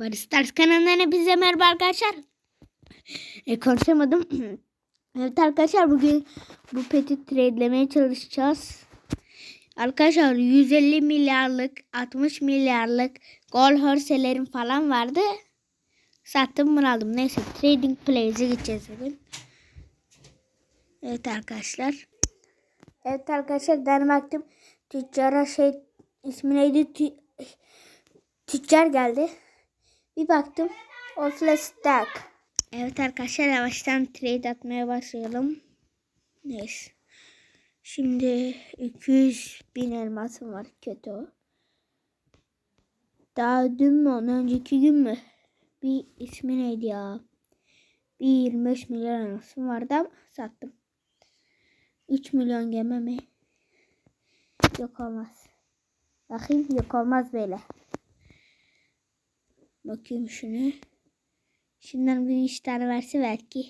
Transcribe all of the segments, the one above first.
Barış Stars kanalına hepinize merhaba arkadaşlar. E, konuşamadım. evet arkadaşlar bugün bu peti trade'lemeye çalışacağız. Arkadaşlar 150 milyarlık 60 milyarlık gol horselerim falan vardı. Sattım bunu aldım. Neyse trading plays'e gideceğiz bugün. Evet arkadaşlar. Evet arkadaşlar ben baktım. Tüccara şey ismi neydi? Tü- tüccar geldi. Bir baktım. O flash stack. Evet arkadaşlar yavaştan trade atmaya başlayalım. Neyse. Şimdi 200 bin elmasım var. Kötü o. Daha dün mü ondan önceki gün mü? Bir ismi neydi ya? Bir 25 milyon elmasım vardı ama sattım. 3 milyon geme mi? Yok olmaz. Bakayım yok olmaz böyle. Bakayım şunu. Şundan bir üç tane verse belki.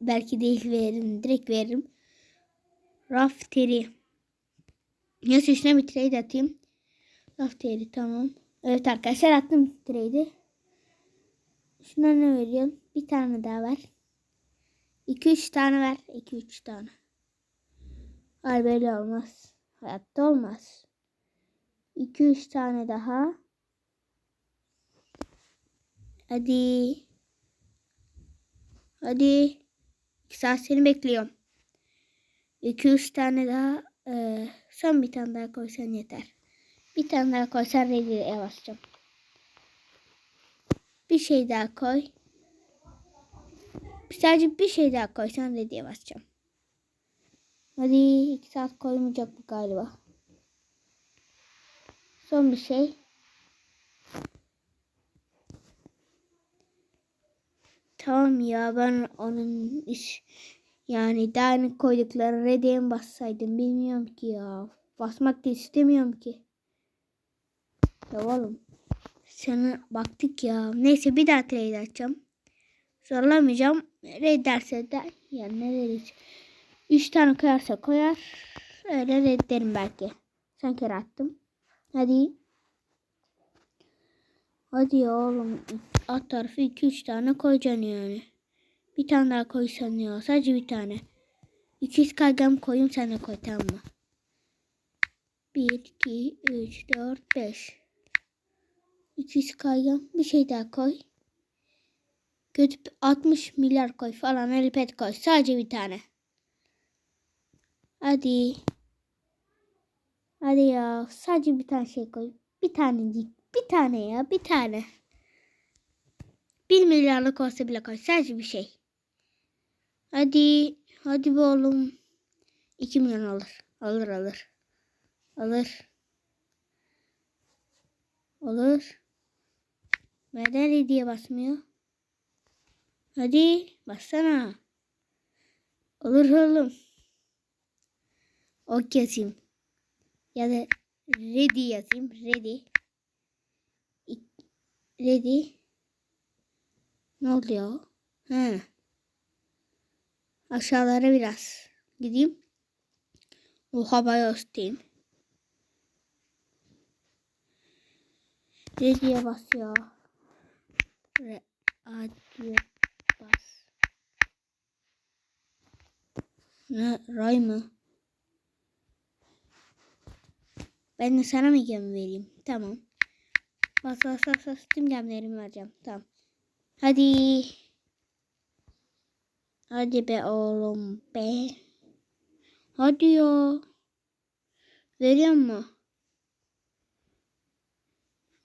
Belki değil veririm. Direkt veririm. Rafteri. Neyse üstüne bir trade atayım. Rafteri tamam. Evet arkadaşlar attım trade'i. Şuna ne veriyorum? Bir tane daha ver. 2-3 tane ver. 2-3 tane. Hayır böyle olmaz. Hayatta olmaz. 2-3 tane daha. Hadi. Hadi. İki saat seni bekliyorum. 2-3 tane daha. Ee, son bir tane daha koysan yeter. Bir tane daha koysan ready'ye basacağım. Bir şey daha koy. Sadece bir şey daha koysan ready'ye basacağım. Hadi iki saat koymayacak bu galiba. Son bir şey. Tamam ya ben onun iş yani önce koydukları ready'ye mi bassaydım bilmiyorum ki ya. Basmak da istemiyorum ki. Ya oğlum. Sana baktık ya. Neyse bir daha trade açacağım. Zorlamayacağım. Red derse de yani ne deriz. Üç tane koyarsa koyar. Öyle redderim belki. Son kere attım. Hadi. Hadi oğlum. Alt tarafı 2-3 tane koyacaksın yani. Bir tane daha koysan ya. Sadece bir tane. 200 kaygam koyayım sen de koy tamam mı? 1, 2, 3, 4, 5. 200 kaygam. Bir şey daha koy. Götüp 60 milyar koy falan. Elpet koy. Sadece bir tane. Hadi. Hadi ya. Sadece bir tane şey koy. Bir tanecik. Bir tane ya. Bir tane. Bir milyarlık olsa bile koy. Sadece bir şey. Hadi. Hadi be oğlum. 2 milyon alır. Alır alır. Alır. Olur. Neden hediye basmıyor? Hadi bassana. Olur oğlum. Ok yazayım. Ya da ready yazayım. Ready. Ready. Ne oluyor? He. Aşağılara biraz gideyim. Oha bayağı üstteyim. Bas ya. Re Ready'ye bas. Ne? Ray mı? Ben de sana mı gemi vereyim? Tamam. Bas bas bas bas. Tüm gemilerimi vereceğim. Tamam. Hadi. Hadi be oğlum be. Hadi ya. Veriyor mu?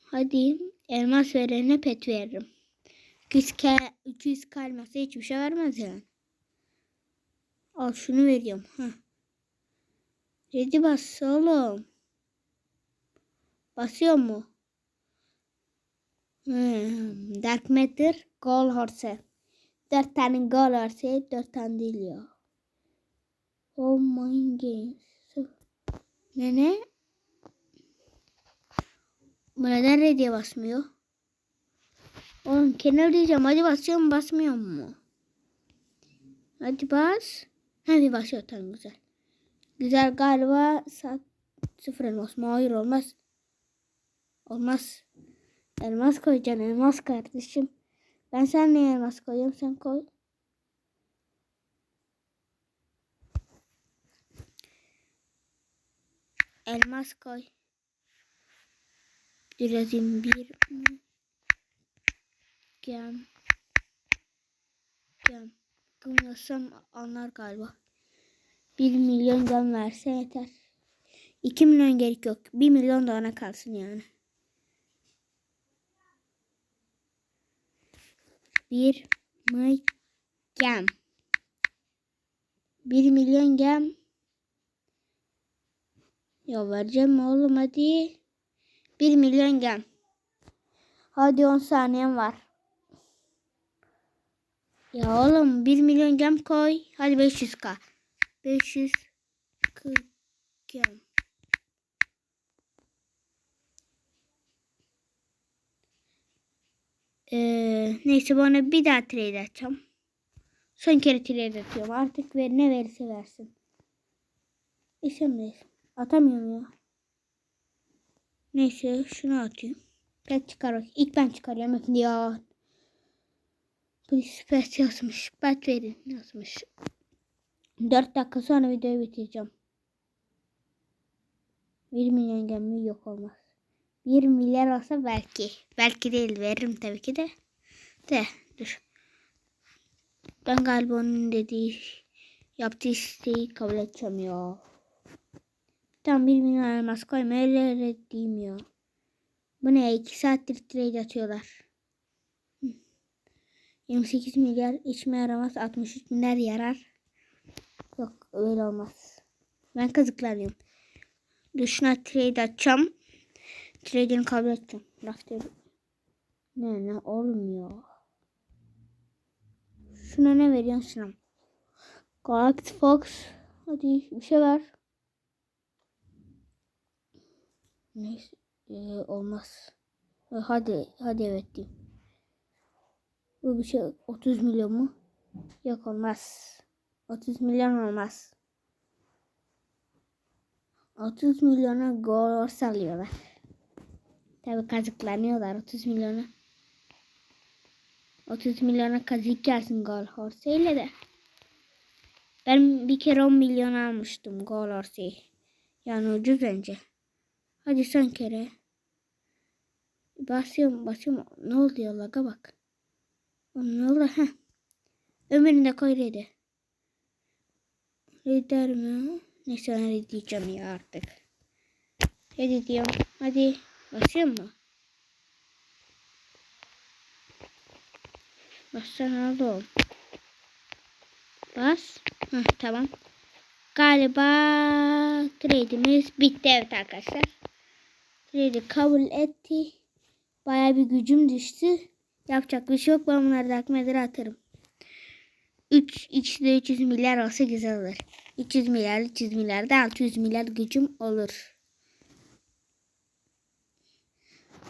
Hadi elmas verene pet veririm. 200 k 200 kalmasa hiçbir şey vermez yani. Al şunu veriyorum. Ha. Ready bas oğlum. Basıyor mu? Hmm, Dark Matter Gold Horse. Dört tane Gold Horse. Dört tane değil ya. Oh my god. Ne ne? Bu neden ready'e basmıyor? Oğlum kenar diyeceğim. Hadi basıyor mu basmıyor mu? Hadi bas. Hadi basıyor tamam güzel. Güzel galiba saat sıfır elmas mı? Hayır olmaz. Olmaz. Elmas koyacaksın elmas kardeşim. Ben sen ne elmas koyuyorum sen koy. Elmas koy. Yazayım bir gem gem. Yazsam anlar galiba. 1 milyon gem verse yeter. 2 milyon gerek yok. 1 milyon da ona kalsın yani. Bir mi gem. 1 milyon gem. Ya vereceğim oğlum hadi. 1 milyon gem. Hadi 10 saniyem var. Ya oğlum 1 milyon gem koy. Hadi 500k. 500 gem. Ee, neyse bana bir daha trade atacağım. Son kere trade atıyorum. Artık ver, ne verirse versin. İsim neyse. Atamıyorum ya. Neyse şunu atayım. Pet çıkar bak. İlk ben çıkarıyorum. Ya. Polis pet yazmış. Pet verin yazmış. 4 dakika sonra videoyu bitireceğim. 1 milyon gemi yok olmaz. 1 milyar olsa belki. Belki değil veririm tabii ki de. De dur. Ben galiba onun dediği yaptığı isteği kabul edeceğim ya. Tam 1 milyon elmas koyma öyle öyle diyeyim ya. Bu ne 2 saattir trade atıyorlar. Hı. 28 milyar içime yaramaz 63 milyar yarar. Yok öyle olmaz. Ben kazıklanıyorum. Dışına trade atacağım. Trade'ini kabul. Laf değil. Ne ne olmuyor. Şuna ne veriyorsun şuna? Galaxy Fox. Hadi bir şey ver. Neyse ee, olmaz. Ee, hadi hadi evet diyeyim. Bu bir şey 30 milyon mu? Yok olmaz. 30 milyon olmaz. 30 milyona gol salıyorlar. Tabi kazıklanıyorlar 30 milyona. 30 milyona kazık gelsin gol horseyle de. Ben bir kere 10 milyon almıştım gol horseyi. Yani ucuz önce. Hadi son kere. Basıyorum basıyorum. Ne oluyor laga bak. Ne oldu? Heh. Ömer'in de koy dedi. Lider mi? Neyse ben diyeceğim ya artık. Hadi diyorum. Hadi. Basıyor mu? Bassana oldu. Bas. Heh, tamam. Galiba trade'imiz bitti evet arkadaşlar. Trade'i kabul etti. Baya bir gücüm düştü. Yapacak bir şey yok. Ben bunları da akmedir atarım. 3 içinde 300 milyar olsa güzel olur. 300 milyar 300 milyar da 600 milyar gücüm olur.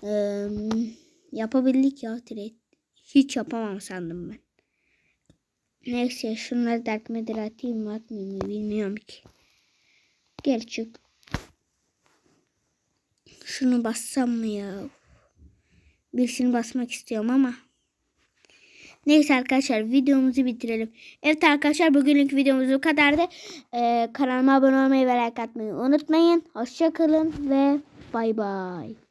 Ee, yapabildik ya trade. Hiç yapamam sandım ben. Neyse şunları da akmedir atayım mı atmayayım mı bilmiyorum ki. Gel çık. Şunu bassam mı ya? Birisini basmak istiyorum ama. Neyse arkadaşlar videomuzu bitirelim. Evet arkadaşlar bugünlük videomuz bu kadardı. Ee, kanalıma abone olmayı ve like atmayı unutmayın. Hoşçakalın ve bay bay.